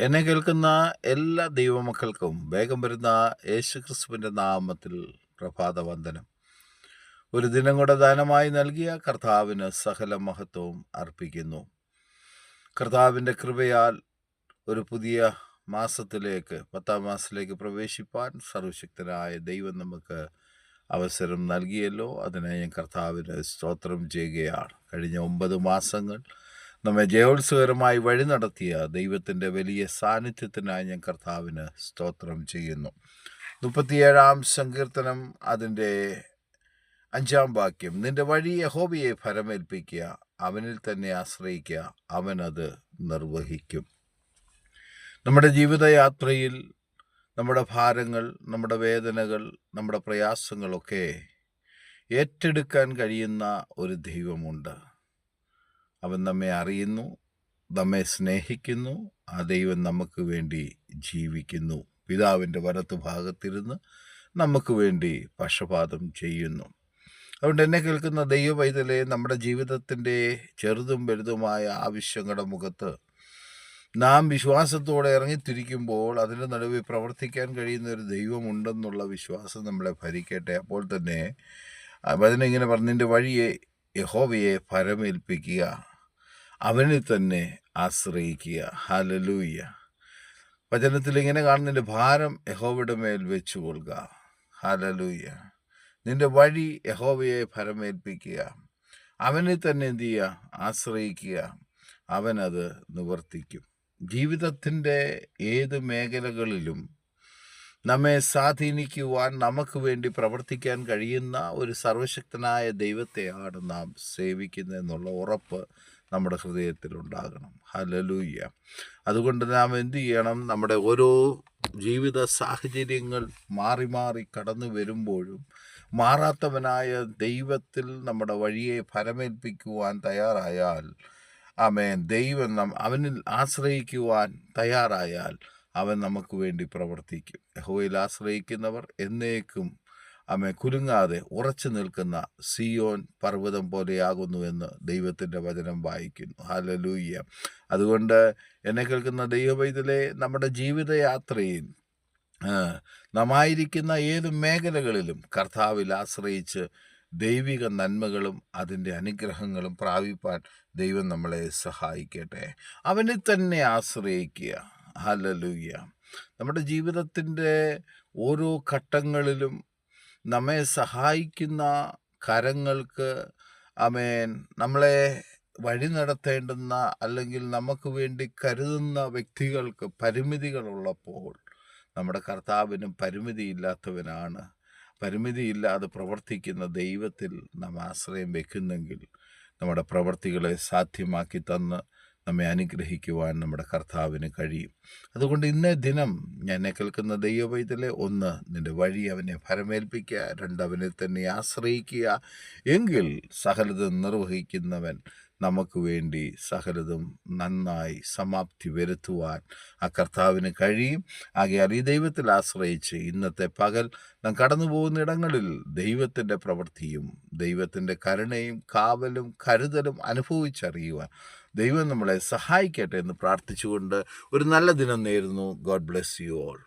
എന്നെ കേൾക്കുന്ന എല്ലാ ദൈവമക്കൾക്കും വേഗം വരുന്ന യേശു ക്രിസ്തുവിന്റെ നാമത്തിൽ പ്രഭാത വന്ദനം ഒരു ദിനം കൂടെ ദാനമായി നൽകിയ കർത്താവിന് സകല മഹത്വവും അർപ്പിക്കുന്നു. കർത്താവിന്റെ കൃപയാൽ ഒരു പുതിയ മാസത്തിലേക്ക് പത്താം മാസത്തിലേക്ക് പ്രവേശിപ്പാൻ സർവശക്തനായ ദൈവം നമുക്ക് അവസരം നൽകിയല്ലോ. അതിനെ ഞാൻ കർത്താവിന് സ്തോത്രം ചെയ്യുകയാണ്. കഴിഞ്ഞ ഒമ്പത് മാസങ്ങൾ നമ്മെ ജയോത്സവകരമായി വഴി നടത്തിയ ദൈവത്തിന്റെ വലിയ സാന്നിധ്യത്തിനായി ഞാൻ കർത്താവിന് സ്തോത്രം ചെയ്യുന്നു. മുപ്പത്തിയേഴാം സങ്കീർത്തനം അതിന്റെ അഞ്ചാം വാക്യം. നിന്റെ വഴി യഹോബിയെ ഫലമേൽപ്പിക്കുക അവനിൽ തന്നെ ആശ്രയിക്കുക അവനത് നിർവഹിക്കും. നമ്മുടെ ജീവിതയാത്രയിൽ നമ്മുടെ ഭാരങ്ങൾ നമ്മുടെ വേദനകൾ നമ്മുടെ പ്രയാസങ്ങളൊക്കെ ഏറ്റെടുക്കാൻ കഴിയുന്ന ഒരു ദൈവമുണ്ട്. അവൻ നമ്മെ അറിയുന്നു നമ്മെ സ്നേഹിക്കുന്നു ആ ദൈവം നമുക്ക് വേണ്ടി ജീവിക്കുന്നു. പിതാവിന്റെ വലത്തു ഭാഗത്തിരുന്ന് നമുക്ക് വേണ്ടി പക്ഷപാതം ചെയ്യുന്നു. അതുകൊണ്ട് എന്നെ കേൾക്കുന്ന ദൈവവൈതലെ നമ്മുടെ ജീവിതത്തിന്റെ ചെറുതും വലുതുമായ ആവശ്യങ്ങളുടെ മുഖത്ത് നാം വിശ്വാസത്തോടെ ഇറങ്ങിത്തിരിക്കുമ്പോൾ അതിന്റെ നടുവിൽ പ്രവർത്തിക്കാൻ കഴിയുന്ന ഒരു ദൈവമുണ്ടെന്നുള്ള വിശ്വാസം നമ്മളെ ഭരിക്കട്ടെ. അപ്പോൾ തന്നെ അതിനെങ്ങനെ പറഞ്ഞതിന്റെ വഴിയെ യഹോവയെ ഫലമേൽപ്പിക്കുക അവനിൽ തന്നെ ആശ്രയിക്കുക. ഹലലൂയ്യ വചനത്തിൽ ഇങ്ങനെ കാണുന്നതിന്റെ ഭാരം യഹോവയുടെ മേൽ വെച്ചു കൊള്ളുക ഹലലൂയ്യ നിന്റെ വഴി യഹോവയെ ഫലമേൽപ്പിക്കുക അവനെ തന്നെ എന്തു ചെയ്യുക? ആശ്രയിക്കുക. അവനത് നിവർത്തിക്കും. ജീവിതത്തിന്റെ ഏത് മേഖലകളിലും നമ്മെ സ്വാധീനിക്കുവാൻ നമുക്ക് വേണ്ടി പ്രവർത്തിക്കാൻ കഴിയുന്ന ഒരു സർവശക്തനായ ദൈവത്തെയാണ് നാം സേവിക്കുന്നതെന്നുള്ള ഉറപ്പ് നമ്മുടെ ഹൃദയത്തിലുണ്ടാകണം. ഹലലൂയ്യ അതുകൊണ്ട് നാം എന്ത് ചെയ്യണം? നമ്മുടെ ഓരോ ജീവിത സാഹചര്യങ്ങൾ മാറി മാറി കടന്നു വരുമ്പോഴും മാറാത്തവനായ ദൈവത്തിൽ നമ്മുടെ വഴിയെ ഫലമേൽപ്പിക്കുവാൻ തയ്യാറായാൽ ആമേൻ. ദൈവം നം അവനിൽ ആശ്രയിക്കുവാൻ തയ്യാറായാൽ അവൻ നമുക്ക് വേണ്ടി പ്രവർത്തിക്കും. യഹോയിൽ ആശ്രയിക്കുന്നവർ എന്നേക്കും അമ്മ കുലുങ്ങാതെ ഉറച്ചു നിൽക്കുന്ന സിയോൻ പർവതം പോലെയാകുന്നുവെന്ന് ദൈവത്തിന്റെ വചനം വായിക്കുന്നു. ഹലലൂയ്യ അതുകൊണ്ട് എന്നെ കേൾക്കുന്ന ദൈവവൈതലെ നമ്മുടെ ജീവിതയാത്രയിൽ നമായിരിക്കുന്ന ഏത് മേഖലകളിലും കർത്താവിൽ ആശ്രയിച്ച് ദൈവിക നന്മകളും അതിന്റെ അനുഗ്രഹങ്ങളും പ്രാപിപ്പാൻ ദൈവം നമ്മളെ സഹായിക്കട്ടെ. അവനെ തന്നെ ആശ്രയിക്കുക. ഹലലൂയ്യ നമ്മുടെ ജീവിതത്തിന്റെ ഓരോ ഘട്ടങ്ങളിലും നമ്മെ സഹായിക്കുന്ന കരങ്ങൾക്ക് അമേൻ. നമ്മളെ വഴി നടത്തേണ്ടുന്ന അല്ലെങ്കിൽ നമുക്ക് വേണ്ടി കരുതുന്ന വ്യക്തികൾക്ക് പരിമിതികളുള്ളപ്പോൾ നമ്മുടെ കർത്താവിനും പരിമിതിയില്ലാത്തവനാണ്. പരിമിതിയില്ലാതെ പ്രവർത്തിക്കുന്ന ദൈവത്തിൽ നാം ആശ്രയം വെക്കുന്നെങ്കിൽ നമ്മുടെ പ്രവർത്തികളെ സാധ്യമാക്കി തന്ന് നമ്മെ അനുഗ്രഹിക്കുവാൻ നമ്മുടെ കർത്താവിന് കഴിയും. അതുകൊണ്ട് ഇന്നേ ദിനം ഞാൻ കേൾക്കുന്ന ദൈവവൈതലെ ഒന്ന് നിന്റെ വഴി അവനെ ഫലമേൽപ്പിക്കുക രണ്ട് അവനെ തന്നെ ആശ്രയിക്കുക. എങ്കിൽ സകലത നിർവഹിക്കുന്നവൻ നമുക്ക് വേണ്ടി സകലതും നന്നായി സമാപ്തി വരുത്തുവാൻ ആ കർത്താവിന് കഴിയും. ആകയാൽ ഈ ദൈവത്തിൽ ആശ്രയിച്ച് ഇന്നത്തെ പകൽ നാം കടന്നു പോകുന്ന ഇടങ്ങളിൽ ദൈവത്തിന്റെ പ്രവൃത്തിയും ദൈവത്തിന്റെ കരുണയും കാവലും കരുതലും അനുഭവിച്ചറിയുവാൻ ദൈവം നമ്മളെ സഹായിക്കട്ടെ എന്ന് പ്രാർത്ഥിച്ചുകൊണ്ട് ഒരു നല്ല ദിനം നേരുന്നു. God bless you all